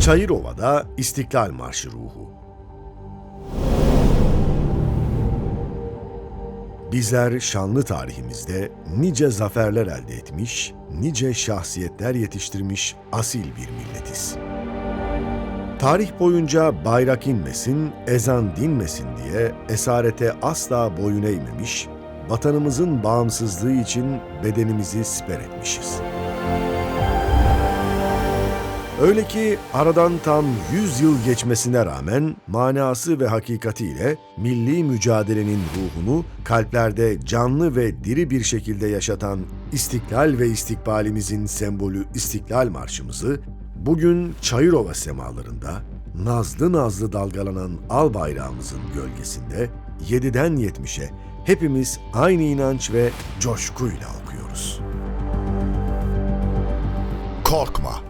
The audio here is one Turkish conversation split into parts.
Çayırova'da İstiklal Marşı ruhu. Bizler şanlı tarihimizde nice zaferler elde etmiş, nice şahsiyetler yetiştirmiş asil bir milletiz. Tarih boyunca bayrak inmesin, ezan dinmesin diye esarete asla boyun eğmemiş, vatanımızın bağımsızlığı için bedenimizi siper etmişiz. Öyle ki aradan tam 100 yıl geçmesine rağmen manası ve hakikatiyle milli mücadelenin ruhunu kalplerde canlı ve diri bir şekilde yaşatan istiklal ve istikbalimizin sembolü İstiklal Marşımızı bugün Çayırova semalarında nazlı nazlı dalgalanan al bayrağımızın gölgesinde 7'den 70'e hepimiz aynı inanç ve coşkuyla okuyoruz. Korkma,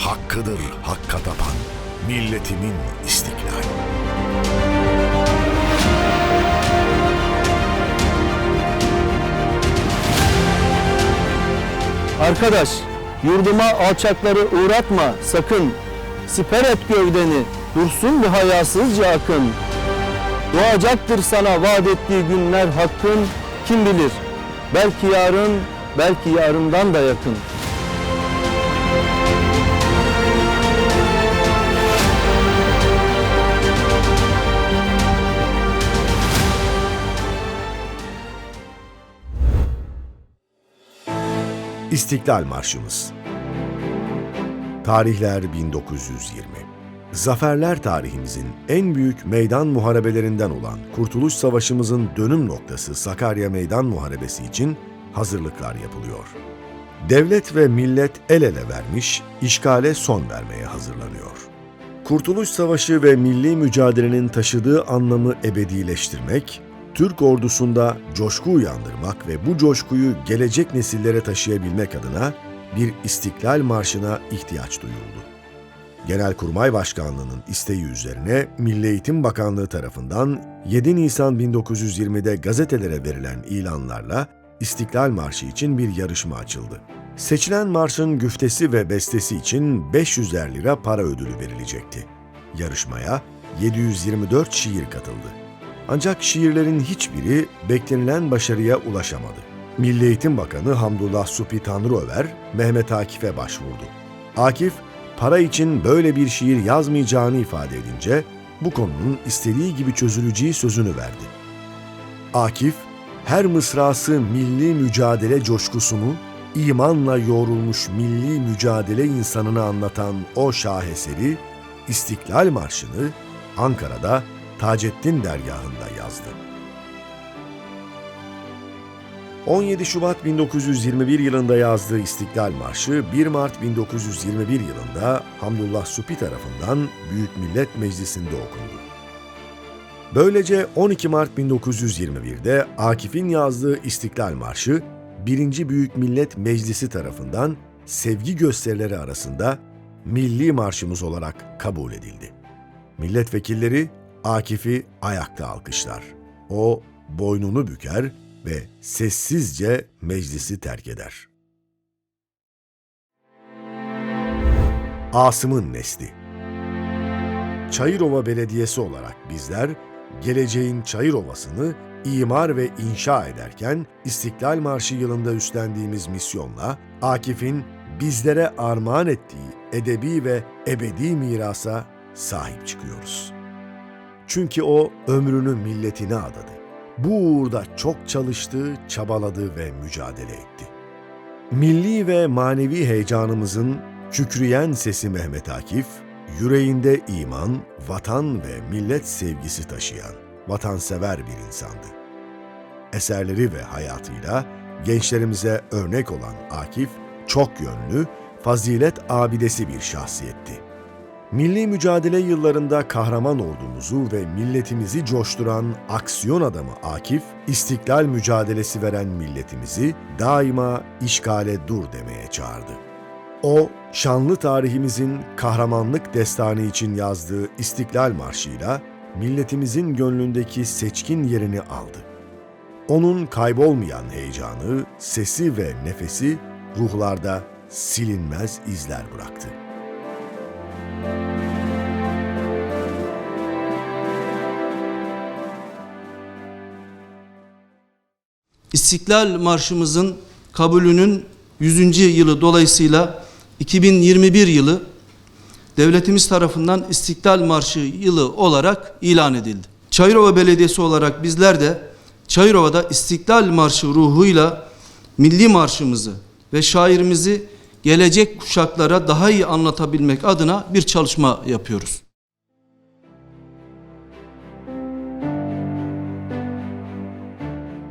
Hakkıdır hakka tapan, milletimin istiklal. Arkadaş, yurduma alçakları uğratma sakın. Siper et gövdeni, dursun bu hayasızca akın. Doğacaktır sana vaat ettiği günler hakkın, kim bilir. Belki yarın, belki yarından da yakın. İstiklal Marşımız Tarihler 1920 Zaferler tarihimizin en büyük meydan muharebelerinden olan Kurtuluş Savaşımızın dönüm noktası Sakarya Meydan Muharebesi için hazırlıklar yapılıyor. Devlet ve millet el ele vermiş, işgale son vermeye hazırlanıyor. Kurtuluş Savaşı ve milli mücadelenin taşıdığı anlamı ebedileştirmek, Türk ordusunda coşku uyandırmak ve bu coşkuyu gelecek nesillere taşıyabilmek adına bir İstiklal Marşı'na ihtiyaç duyuldu. Genelkurmay Başkanlığı'nın isteği üzerine Milli Eğitim Bakanlığı tarafından 7 Nisan 1920'de gazetelere verilen ilanlarla İstiklal Marşı için bir yarışma açıldı. Seçilen marşın güftesi ve bestesi için 500'er lira para ödülü verilecekti. Yarışmaya 724 şiir katıldı. Ancak şiirlerin hiçbiri beklenilen başarıya ulaşamadı. Milli Eğitim Bakanı Hamdullah Supi Tanrıöver, Mehmet Akif'e başvurdu. Akif, para için böyle bir şiir yazmayacağını ifade edince, bu konunun istediği gibi çözüleceği sözünü verdi. Akif, her mısrası milli mücadele coşkusunu, imanla yoğrulmuş milli mücadele insanını anlatan o şaheseri, İstiklal Marşı'nı Ankara'da Taceddin dergahında yazdı. 17 Şubat 1921 yılında yazdığı İstiklal Marşı 1 Mart 1921 yılında Hamdullah Supi tarafından Büyük Millet Meclisi'nde okundu. Böylece 12 Mart 1921'de Akif'in yazdığı İstiklal Marşı 1. Büyük Millet Meclisi tarafından sevgi gösterileri arasında milli marşımız olarak kabul edildi. Milletvekilleri Akif'i ayakta alkışlar. O boynunu büker ve sessizce meclisi terk eder. Asım'ın nesli Çayırova Belediyesi olarak bizler geleceğin Çayırova'sını imar ve inşa ederken İstiklal Marşı yılında üstlendiğimiz misyonla Akif'in bizlere armağan ettiği edebi ve ebedi mirasa sahip çıkıyoruz. Çünkü o ömrünü milletine adadı. Bu uğurda çok çalıştı, çabaladı ve mücadele etti. Milli ve manevi heyecanımızın kükreyen sesi Mehmet Akif, yüreğinde iman, vatan ve millet sevgisi taşıyan, vatansever bir insandı. Eserleri ve hayatıyla gençlerimize örnek olan Akif, çok yönlü, fazilet abidesi bir şahsiyetti. Milli mücadele yıllarında kahraman ordumuzu ve milletimizi coşturan aksiyon adamı Akif, istiklal mücadelesi veren milletimizi daima işgale dur demeye çağırdı. O, şanlı tarihimizin kahramanlık destanı için yazdığı İstiklal Marşı'yla milletimizin gönlündeki seçkin yerini aldı. Onun kaybolmayan heyecanı, sesi ve nefesi ruhlarda silinmez izler bıraktı. İstiklal Marşımızın kabulünün 100. yılı dolayısıyla 2021 yılı devletimiz tarafından İstiklal Marşı yılı olarak ilan edildi. Çayırova Belediyesi olarak bizler de Çayırova'da İstiklal Marşı ruhuyla milli marşımızı ve şairimizi gelecek kuşaklara daha iyi anlatabilmek adına bir çalışma yapıyoruz.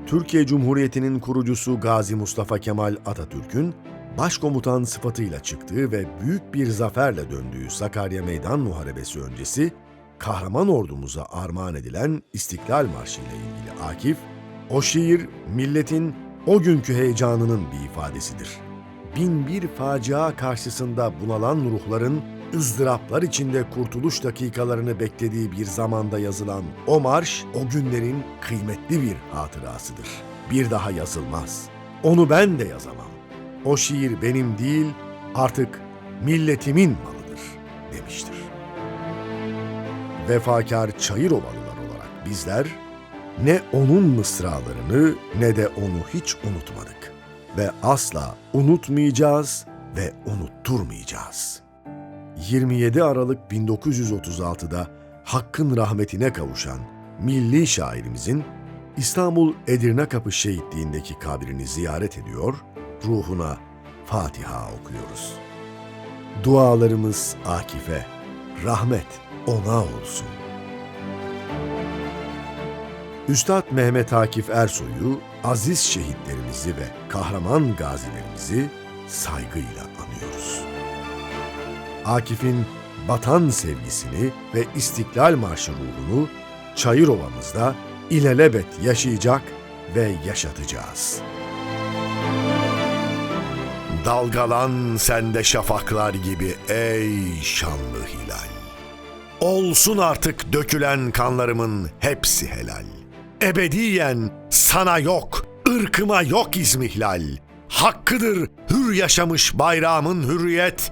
Türkiye Cumhuriyeti'nin kurucusu Gazi Mustafa Kemal Atatürk'ün başkomutan sıfatıyla çıktığı ve büyük bir zaferle döndüğü Sakarya Meydan Muharebesi öncesi kahraman ordumuza armağan edilen İstiklal Marşı ile ilgili Akif, o şiir milletin o günkü heyecanının bir ifadesidir. Bin bir facia karşısında bunalan ruhların ızdıraplar içinde kurtuluş dakikalarını beklediği bir zamanda yazılan o marş o günlerin kıymetli bir hatırasıdır. Bir daha yazılmaz. Onu ben de yazamam. O şiir benim değil, artık milletimin malıdır demiştir. Vefakar Çayırovalılar olarak bizler ne onun mısralarını ne de onu hiç unutmadık ve asla unutmayacağız ve unutturmayacağız. 27 Aralık 1936'da Hakk'ın rahmetine kavuşan milli şairimizin İstanbul Edirne Kapı şehitliğindeki kabrini ziyaret ediyor, ruhuna Fatiha okuyoruz. Dualarımız Akif'e, rahmet ona olsun. Üstad Mehmet Akif Ersoy'u, aziz şehitlerimizi ve kahraman gazilerimizi saygıyla anıyoruz. Akif'in vatan sevgisini ve İstiklal Marşı ruhunu Çayırova'mızda ilelebet yaşayacak ve yaşatacağız. Dalgalan sende şafaklar gibi ey şanlı hilal. Olsun artık dökülen kanlarımın hepsi helal. Ebediyen sana yok, ırkıma yok izmihlal. Hakkıdır hür yaşamış bayrağımın hürriyet,